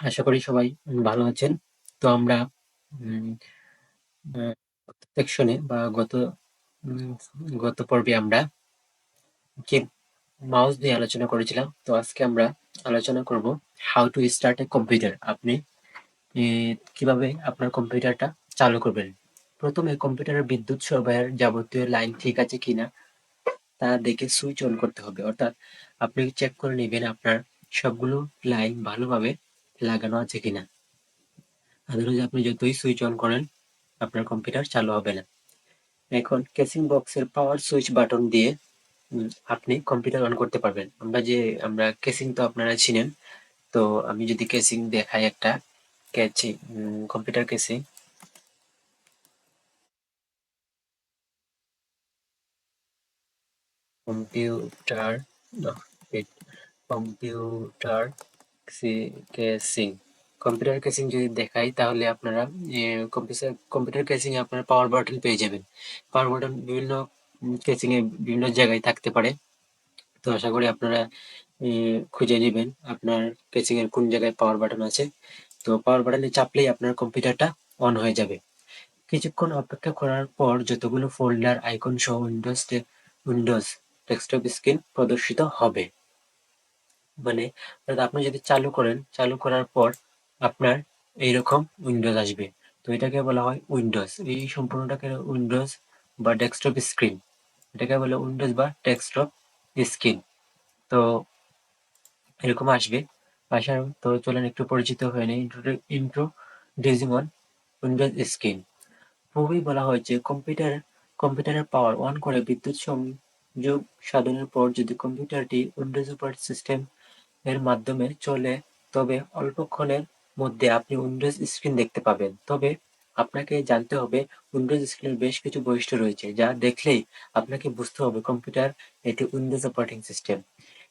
আশা করি সবাই ভালো আছেন। তো আমরা সেকশনে বা গত গত পর্বে আমরা যে মাউস নিয়ে আলোচনা করেছিলাম, তো আজকে আমরা আলোচনা করব how to start a computer আপনি কীভাবে আপনার কম্পিউটারটা চালু করবেন? প্রথমে কম্পিউটারের বিদ্যুৎ সরবরাহের যাবতীয় লাইন ঠিক আছে কিনা তা দেখে সুইচ অন করতে হবে। অর্থাৎ আপনি চেক করে নেবেন আপনার সবগুলো লাইন ভালোভাবে লাগানো আছে কিনা। আদারওয়াইজ আপনি যতই সুইচ অন করেন, আপনার কম্পিউটার চালু হবে না। এখন কেসিং বক্সের পাওয়ার সুইচ বাটন দিয়ে আপনি কম্পিউটার অন করতে পারবেন। আমরা যে, আমরা কেসিং তো আপনারা চিনেন, তো আমি যদি কেসিং দেখাই একটা casing computer casing computer computer casing computer casing যদি দেখাই তাহলে আপনারা কম্পিউটার কম্পিউটার কেসিং আপনারা পাওয়ার বাটন পেয়ে যাবেন। পাওয়ার বাটন বিভিন্ন কেসিং এ বিভিন্ন জায়গায় থাকতে পারে। তো আশা করি আপনারা খুঁজে নেবেন আপনার কেসিং এর কোন জায়গায় পাওয়ার বাটন আছে। তো পাওয়ার বাটনে চাপলেই আপনার কম্পিউটারটা অন হয়ে যাবে। কিছুক্ষণ অপেক্ষা করার পর যতগুলো ফোল্ডার আইকন সহ উইন্ডোজ উইন্ডোজ ডেস্কটপ স্ক্রিন প্রদর্শিত হবে। মানে আপনি যদি চালু করেন, চালু করার পর আপনার এইরকম উইন্ডোজ আসবে। তো এটাকে বলা হয় উইন্ডোজ এই সম্পূর্ণটাকে উইন্ডোজ বা ডেস্কটপ স্ক্রিন এটাকে বলে উইন্ডোজ বা ডেস্কটপ স্ক্রিন তো এরকম আসবে। আসার তো চলেন একটু পরিচিত হয়ে নেই। Introducing on Windows screen পূর্বেই বলা হয়েছে কম্পিউটার কম্পিউটারের পাওয়ার অন করে বিদ্যুৎ সংযোগ সাধনের পর যদি কম্পিউটারটি উইন্ডোজ অপারেটিং সিস্টেম এর মাধ্যমে চলে, তবে অল্পক্ষণের মধ্যে আপনি উইন্ডোজ স্ক্রিন দেখতে পাবেন। তবে আপনাকে জানতে হবে, উইন্ডোজ স্ক্রিনের বেশ কিছু বৈশিষ্ট্য রয়েছে, যা দেখলেই আপনাকে বুঝতে হবে কম্পিউটার এটি উইন্ডোজ অপারেটিং সিস্টেম।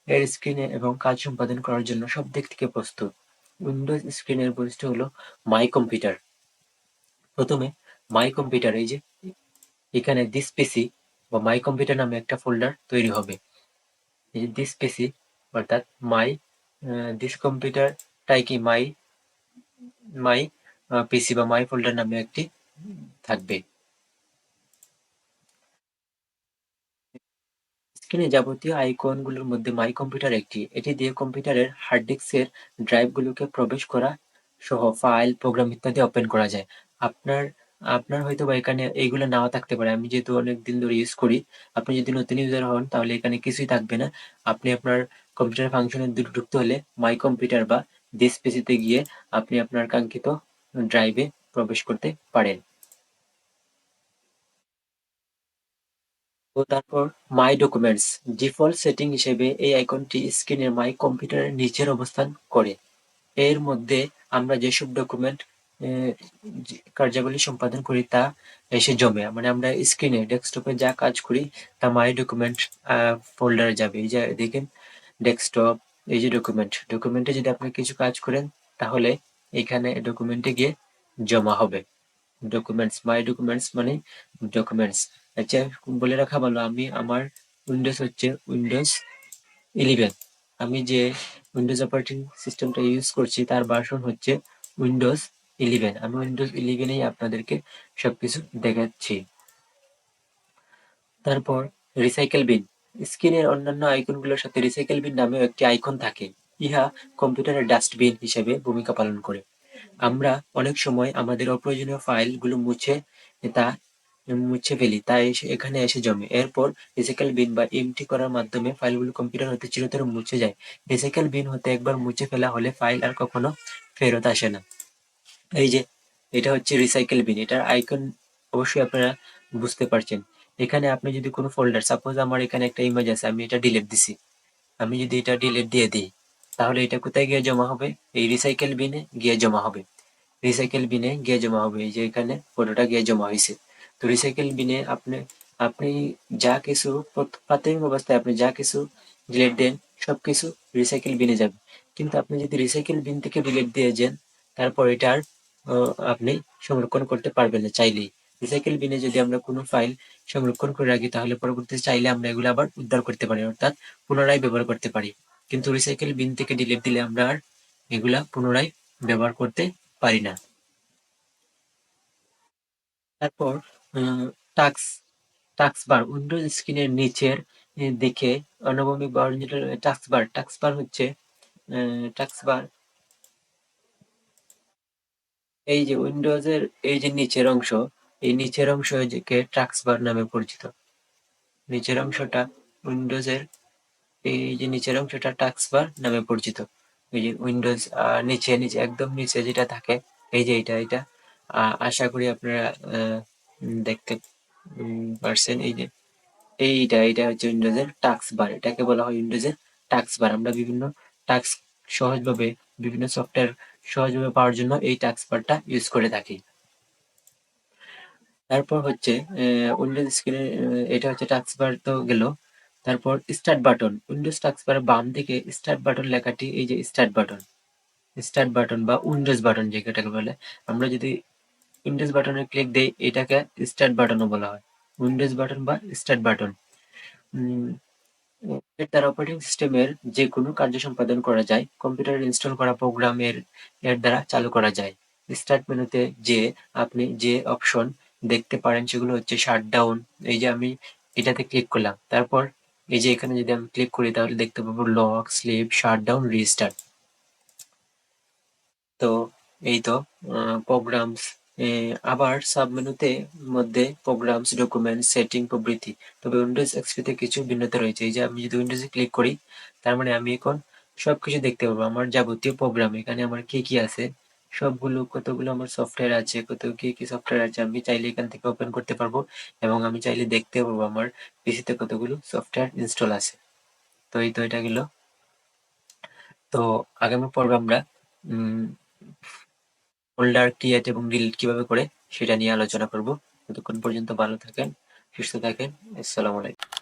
এর স্ক্রিনে এবং কাজ সম্পাদন করার জন্য সব দিক থেকে প্রস্তুত। উইন্ডোজ স্ক্রিনের বৈশিষ্ট্য হলো মাই কম্পিউটার। প্রথমে, মাই কম্পিউটার, এই যে এখানে দিস পিসি বা মাই কম্পিউটার নামে একটা ফোল্ডার তৈরি হবে। এই যে দিস পিসি অর্থাৎ মাই দিস কম্পিউটারটাই কি মাই মাই পিসি বা মাই ফোল্ডার নামে একটি থাকবে। স্ক্রিনে যাবতীয় আইকনগুলোর মধ্যে মাই কম্পিউটার একটি। এটি দিয়ে কম্পিউটারের হার্ড ডিস্কের ড্রাইভগুলোকে প্রবেশ করা সহ ফাইল প্রোগ্রাম ইত্যাদি ওপেন করা যায়। আপনার আপনার হয়তো বা এখানে এইগুলো নাও থাকতে পারে। আমি যেহেতু অনেক দিন ধরে ইউজ করি, আপনি যদি নতুন ইউজার হন তাহলে এখানে কিছুই থাকবে না। আপনি আপনার কম্পিউটার ফাংশনে ঢুকতে হলে মাই কম্পিউটার বা দিস পিসিতে গিয়ে আপনি আপনার কাঙ্ক্ষিত ড্রাইভে প্রবেশ করতে পারেন। তারপর মাই ডকুমেন্টস ডিফল্ট সেটিং হিসেবে এই আইকনটি স্ক্রিনের মাই কম্পিউটারের নিচের অবস্থান করে। এর মধ্যে আমরা যেসব ডকুমেন্ট কার্যাবলী সম্পাদন করি তা এসে জমে। মানে আমরা স্ক্রিনে ডেস্কটপে যা কাজ করি তা মাই ডকুমেন্ট ফোল্ডারে যাবে। এই যে দেখেন ডেস্কটপ এই যে ডকুমেন্ট ডকুমেন্টে যদি আপনি কিছু কাজ করেন, তাহলে এখানে ডকুমেন্টে গিয়ে জমা হবে। ডকুমেন্টস মাই ডকুমেন্টস মানে ডকুমেন্টস আচ্ছা বলে রাখা ভালো, আমি আমার উইন্ডোজ হচ্ছে উইন্ডোজ ইলেভেন আমি যে উইন্ডোজ অপারেটিং সিস্টেমটা ইউজ করছি, তার ভার্সন হচ্ছে উইন্ডোজ ইলেভেন আমি উইন্ডোজ ইলেভেনেই আপনাদেরকে সবকিছু দেখাচ্ছি। তারপর রিসাইকেল বিন স্ক্রিনের অন্যান্য আইকনগুলোর সাথে রিসাইকেল বিন নামেও একটি আইকন থাকে। ইহা কম্পিউটারের ডাস্টবিন হিসেবে ভূমিকা পালন করে। আমরা অনেক সময় আমাদের অপ্রয়োজনীয় ফাইলগুলো মুছে, তা মুছে ফেলি তাই এখানে এসে জমে। এরপর রিসাইকেল বিন বা এমটি করার মাধ্যমে ফাইলগুলো কম্পিউটার হতে চিরতরে মুছে যায়। রিসাইকেল বিন হতে একবার মুছে ফেলা হলে ফাইল আর কখনো ফেরত আসে না। এই যে, এটা হচ্ছে রিসাইকেল বিন এটার আইকন অবশ্যই আপনারা বুঝতে পারছেন। এখানে আপনি যদি কোনো ফোল্ডার সাপোজ আমার এখানে একটা ইমেজ আছে আমি এটা ডিলিট দিছি। আমি যদি এটা ডিলিট দিয়ে দিই, তাহলে এটা কোথায় গিয়ে জমা হবে? এই রিসাইকেল বিনে গিয়ে জমা হবে। রিসাইকেল বিনে গিয়ে জমা হবে। এই যে এখানে ফটোটা গিয়ে জমা হয়েছে তো রিসাইকেল বিনে আপনি আপনি যা কিছু প্রাথমিক অবস্থায় আপনি যা কিছু ডিলেট দেন সব কিছু রিসাইকেল বিনে যাবে। কিন্তু আপনি যদি রিসাইকেল বিন থেকে ডিলেট দিয়ে যান তারপর এটা আর আপনি সংরক্ষণ করতে পারবেন না চাইলেই। রিসাইকেল বিনে যদি আমরা কোনো ফাইল সংরক্ষণ করে রাখি, তাহলে পরবর্তীতে চাইলে আমরা এগুলো আবার উদ্ধার করতে পারি, অর্থাৎ পুনরায় ব্যবহার করতে পারি। কিন্তু রিসাইকেল বিন থেকে ডিলিট দিলে আমরা আর এগুলা পুনরায় ব্যবহার করতে পারি না। তারপর টাক্স টাক্স বার উইন্ডোজ স্ক্রিনের নিচের দিকে অনুভূমিক বা original taskbar taskbar হচ্ছে টাক্স বার এই যে উইন্ডোজের এই যে নিচের অংশ এই নিচের অংশ যে টাক্স বার নামে পরিচিত। নিচের অংশটা উইন্ডোজের, এই যে নিচের অংশটা টাক্স বার নামে পরিচিত। এই যে উইন্ডোজ নিচে নিচে, একদম নিচে যেটা থাকে, এই যে এটা এটা আশা করি আপনারা দেখতে পারছেন, এই যে, এইটা এটা হচ্ছে উইন্ডোজের টাক্স বার এটাকে বলা হয় উইন্ডোজের টাক্স বার আমরা বিভিন্ন টাক্স সহজভাবে, বিভিন্ন সফটওয়্যার সহজভাবে পাওয়ার জন্য এই টাক্স বারটা ইউজ করে থাকি। তারপর হচ্ছে উইন্ডোজ স্ক্রিনে এটা হচ্ছে টাক্স বার তো গেল। তারপর স্টার্ট বাটন উইন্ডোজ টাক্স বারের বাম দিকে স্টার্ট বাটন লেখাটি, এই যে স্টার্ট বাটন স্টার্ট বাটন বা উইন্ডোজ বাটন যেটাকে বলে। আমরা যদি উইন্ডোজ বাটনে ক্লিক দেই, এটাকে স্টার্ট বাটনও বলা হয়। উইন্ডোজ বাটন বা স্টার্ট বাটন এর অপারেটিং সিস্টেমের যে কোনো কার্য সম্পাদন করা যায় কম্পিউটারে ইনস্টল করা প্রোগ্রামের এর দ্বারা চালু করা যায়। স্টার্ট মেনুতে যে, আপনি যে অপশন দেখতে পারেন সেগুলো হচ্ছে শাট ডাউন এই যে আমি এটাতে ক্লিক করলাম। তারপর এই যে এখানে যদি আমি ক্লিক করি তাহলে দেখতে পাবো lock sleep shut down restart তো এই তো প্রোগ্রামস আবার সাবমেনুতে মধ্যে প্রোগ্রামস ডকুমেন্ট সেটিং প্রভৃতি। তবে উইন্ডোজ এক্সপিতে কিছু ভিন্নতা রয়েছে। এই যে আমি যদি উইন্ডোজে ক্লিক করি, তার মানে আমি এখন সবকিছু দেখতে পাবো। আমার যাবতীয় প্রোগ্রাম এখানে আমার কি কি আছে? সবগুলো কতগুলো আমার সফটওয়্যার আছে কত কি কি সফটওয়্যার আছে আমি চাইলে এখান থেকে ওপেন করতে পারব এবং আমি চাইলে দেখতে পারব আমার পিসিতে কতগুলো সফটওয়্যার ইনস্টল আছে। তো এই তো এটা গেল। তো আগামী পর্বে আমরা ফোল্ডার ক্রিয়েট এবং ডিলিট কীভাবে করে সেটা নিয়ে আলোচনা করব। ততক্ষণ পর্যন্ত ভালো থাকেন, সুস্থ থাকেন, আসসালামু আলাইকুম।